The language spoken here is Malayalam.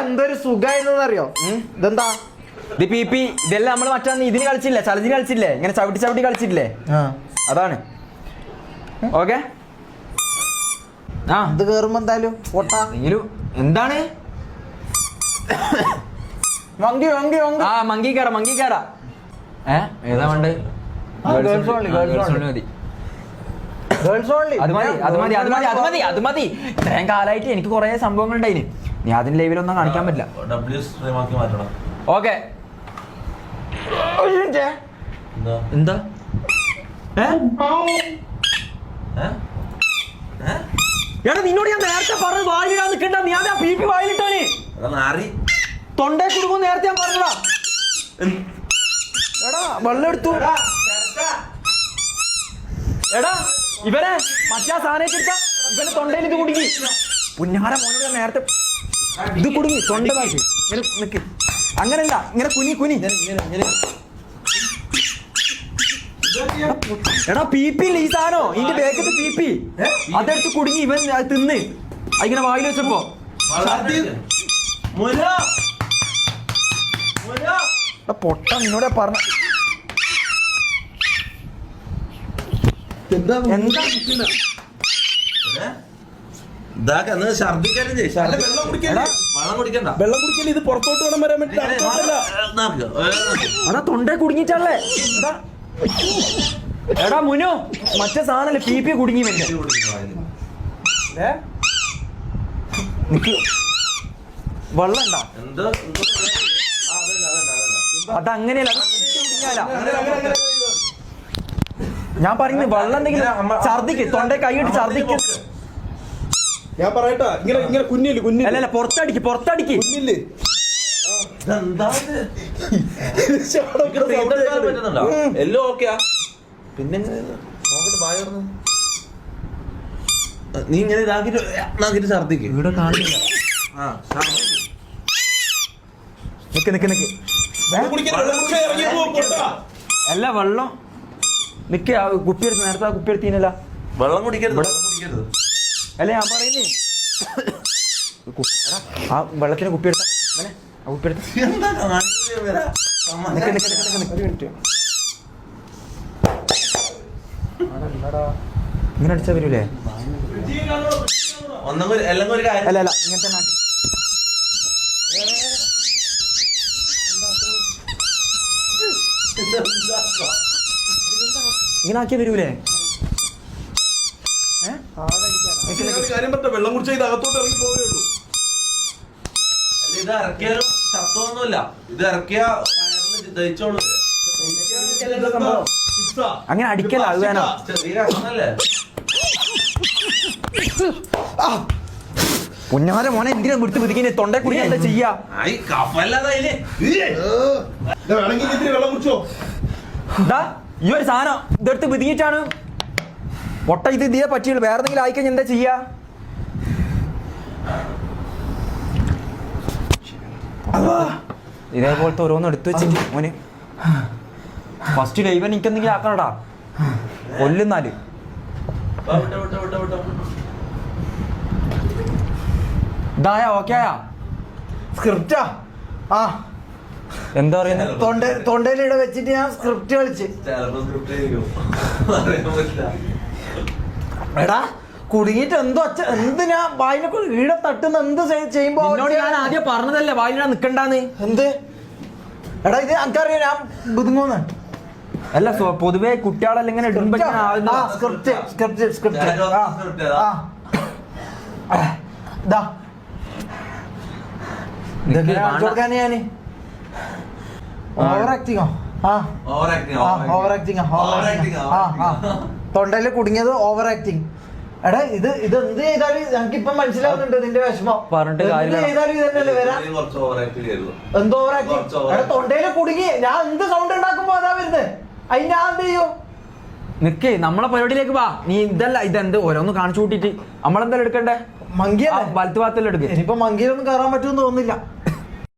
എന്തൊരു സുഖായിരുന്നറിയോ? ഇതെന്താ? ഇത് പി പി ഇതെല്ലാം നമ്മൾ മറ്റാന്ന് ഇതിന് കളിച്ചില്ലേ? ചലഞ്ചിന് കളിച്ചില്ലേ? ഇങ്ങനെ ചവിട്ടി ചവിട്ടി കളിച്ചില്ലേ അതാണ്. ഓക്കെ? ആ. ഇത് കേറുമ്പോ എന്തായാലും പൊട്ടാ. എന്താണ്? Monkey monkey monkey. ആ മങ്കി കേറാ മങ്കി കേറാ. ഏ ഏതാ വേണ്ടത്? മതി. അത് മതി അത് മതി അത് മതി അത് മതി അത് മതി. ഇത്രയും കാലമായിട്ട് എനിക്ക് കുറെ സംഭവങ്ങൾ ഉണ്ടായിന് നീ അതിന് ലൈവിലൊന്നും കാണിക്കാൻ പറ്റില്ല. ഓക്കെ. എന്താ? എടാ നിന്നോട് ഞാൻ നേരത്തെ പറഞ്ഞു വായിലിടാൻ നിൽക്കണ്ട നീ അതാ പി പി വായിലിട്ടോന് നാറി. തൊണ്ടേ കുടുങ്ങും നേരത്തെ ഞാൻ പറഞ്ഞതാ. എടാ വെള്ളം എടുത്തു. എടാ. ഇവനെ മറ്റാ സാധനം ഇവന് തൊണ്ടയിൽ ഇത് കുടുങ്ങി. പുന്നാര മോനോട് നേരത്തെ ഇത് കുടുങ്ങി. ഇങ്ങനെ നിക്ക്. അങ്ങനല്ല ഇങ്ങനെ കുനി കുനി. എടാ പി പി ഇല്ല ഈ സാധനോ? ഇന്റെ ബേക്കത്ത് പി പി അതെടുത്ത് കുടുങ്ങി ഇവൻ തിന്ന്. അതിങ്ങനെ വായിൽ വെച്ചപ്പോ. പൊട്ട നിന്നോടെ പറഞ്ഞ എന്താ ഇതാക്ക എന്നാ. വെള്ളം കുടിക്കല്ലേ? എടാ, വെള്ളം കുടിക്കണ്ട. വെള്ളം കുടിക്കൽ ഇത് പുറത്തോട്ട് വേണം വരാൻ വേണ്ടി തൊണ്ടേ കുടുങ്ങിട്ടല്ലേ എടാ മുനു മറ്റേ സാധനല്ലേ? പി പി കുടുങ്ങി വെള്ളം ഉണ്ടാ. അതങ്ങനെയല്ല. ഞാൻ പറയുന്നത് വെള്ളം എന്തെങ്കിലും ഛർദിക്ക് തൊണ്ട കൈയിട്ട് ഛർദിക്ക് ഞാൻ പറയട്ടാ ഇങ്ങനെ ഇങ്ങനെ കുഞ്ഞിൽ കുഞ്ഞിൽ അല്ല അല്ല പുറത്തടിക്ക് പുറത്തടിക്ക് കുഞ്ഞിൽ ഇതെന്താ ഇത്? ചാടൊക്കെ പറ്റുന്നണ്ടോ sound ചെയ്തെടുക്കാൻ കേൾക്കുന്നുണ്ട്. പറ്റുന്നുണ്ടോ? ഉം. എല്ലാം ഓക്കെയാ പിന്നെ നീ ഇങ്ങനെ ഇതാക്കിട്ട് ഇതാക്കിട്ട് ഛർദിക്ക് ഇവിടെ കാണില്ല ആ. നിക്ക് നിക്ക് നിക്ക്. അല്ല വെള്ളം നിക്ക് ആ കുപ്പി എടുത്ത് നേരത്തെ ആ കുപ്പി എടുത്തിനല്ല വെള്ളം കുടിക്കരുത് വെള്ളം കുടിക്കരുത്. അല്ല ഞാൻ പറയുന്നേ? കു- എടാ, ആ വെള്ളത്തിന് കുപ്പി എടുത്ത ആ കുപ്പി എടുത്ത എന്താ കാണിക്കുന്നത് ഇവരെ? അമ്മ. നിക്ക് നിക്ക് നിക്ക് നിക്ക് നിക്ക്. ഒരു മിനിറ്റ്. ഇങ്ങനെ അടിച്ചാ വരൂലേ? ഒന്നും എല്ലാം ഒരു കാര്യം അല്ല അല്ല ഇങ്ങനത്തെ നാട്ടി ഇങ്ങനെ ആക്കി കാര്യം വെള്ളം കുടിച്ചാൽ ഇത് അകത്തോട്ട് ഇറങ്ങി പോവേ ഉള്ളൂ. അല്ല, ഇത് ഇറക്കിയാലും ശബ്ദമൊന്നുമില്ല ഇത് ഇറക്കിയ വയറിൽ ദഹിച്ചോളൂ. പിസ്സ. അങ്ങനെ അടിക്കല അത് വേണം. മോനെ എന്തിനാ വിട്ടു പിടിക്കുന്നേ തൊണ്ട കുടി എന്താ ചെയ്യാ? വേണമെങ്കിൽ വെള്ളം കുടിച്ചോ. ഈ ഒരു സാധനം ഇതെടുത്ത് പിതിങ്ങിട്ടാണ് പൊട്ട ഇത് ഇതേ പറ്റിയുള്ളൂ. വേറെ എന്തെങ്കിലും ആയിക്കഴിഞ്ഞാൽ എന്താ ചെയ്യാ? ഇതേപോലത്തെ ഓരോന്ന് എടുത്തു വെച്ചിട്ട് മോന്. ഫസ്റ്റ് ലൈവ് എനിക്ക് എന്തെങ്കിലും ആക്കണടാ. കൊല്ലുന്നാൽ. ഇതായ ഓക്കെ സ്ക്രിപ്റ്റാ ആ. എന്താ പറയുന്നത് തൊണ്ട തൊണ്ടയിലിടെ വെച്ചിട്ട് ഞാൻ സ്ക്രിപ്റ്റ് കളിച്ച്. എടാ കുടുങ്ങിട്ട് എന്തോ അച്ഛൻ എന്ത് ഞാൻ വായിനെ ഈടെ തട്ടുന്ന എന്ത് ചെയ്- ചെയ്യുമ്പോ എന്നോട് ഞാൻ ആദ്യം പറഞ്ഞതല്ലേ വായിലിടാ നിക്കണ്ടാന്ന്? എന്ത്? എടാ ഇത് എനിക്കറിയാം ഞാൻ ബുദ്ധിമുന്ന് അല്ല പൊതുവേ കുട്ടികളെല്ലാം ഇങ്ങനെ ഇടുമ്പോ സ്ക്രിപ്റ്റ് സ്ക്രിപ്റ്റ് സ്ക്രിപ്റ്റ് ഞാൻ ആ? ആ ദാ നിക്ക് ഇതെങ്ങനെ വേണ്ട. കാണിച്ചു കൊടുക്കാന് ഞാൻ ഓവർ ആക്ടിങ്ങോ ആ. Over over. Acting over acting, acting over ആ ആ. തൊണ്ടയിൽ കുടുങ്ങിയത് ഓവർ ആക്ടിങ് എടാ ഇത് ഇത് എന്ത് ചെയ്താലും ഞങ്ങൾക്ക് ഇപ്പൊ മനസ്സിലാവുന്നുണ്ട് നിന്റെ വിഷമം. പറഞ്ഞിട്ട് എന്ത് കാര്യമില്ല. ചെയ്താലും ഇത് തന്നെയല്ലേ വരാ? കുറച്ച് ഓവർ ചെയ്തു. എന്തോ ഓവർ ആക്ടിങ് കുറച്ച് over എടാ. തൊണ്ടയിൽ കുടുങ്ങി. ഞാൻ എന്ത് സൗണ്ട് ഉണ്ടാക്കുമ്പോ അതാ വരുന്നത് അതിന് ഞാൻ എന്ത് ചെയ്യും? നിക്ക് നമ്മളെ പരിപാടിയിലേക്ക് വാ. നീ ഇതല്ല ഇതെന്ത്? ഓരോന്ന് കാണിച്ചു കൂട്ടിട്ട് നമ്മളെന്തായാലും എടുക്കണ്ടേ? മങ്കിയല്ലേ? വലത്ത് ഭാഗത്തെല്ലാം എടുക്ക്. ഇനിയിപ്പോ മങ്കിയിലൊന്നും കയറാൻ പറ്റുമെന്ന് തോന്നുന്നില്ല.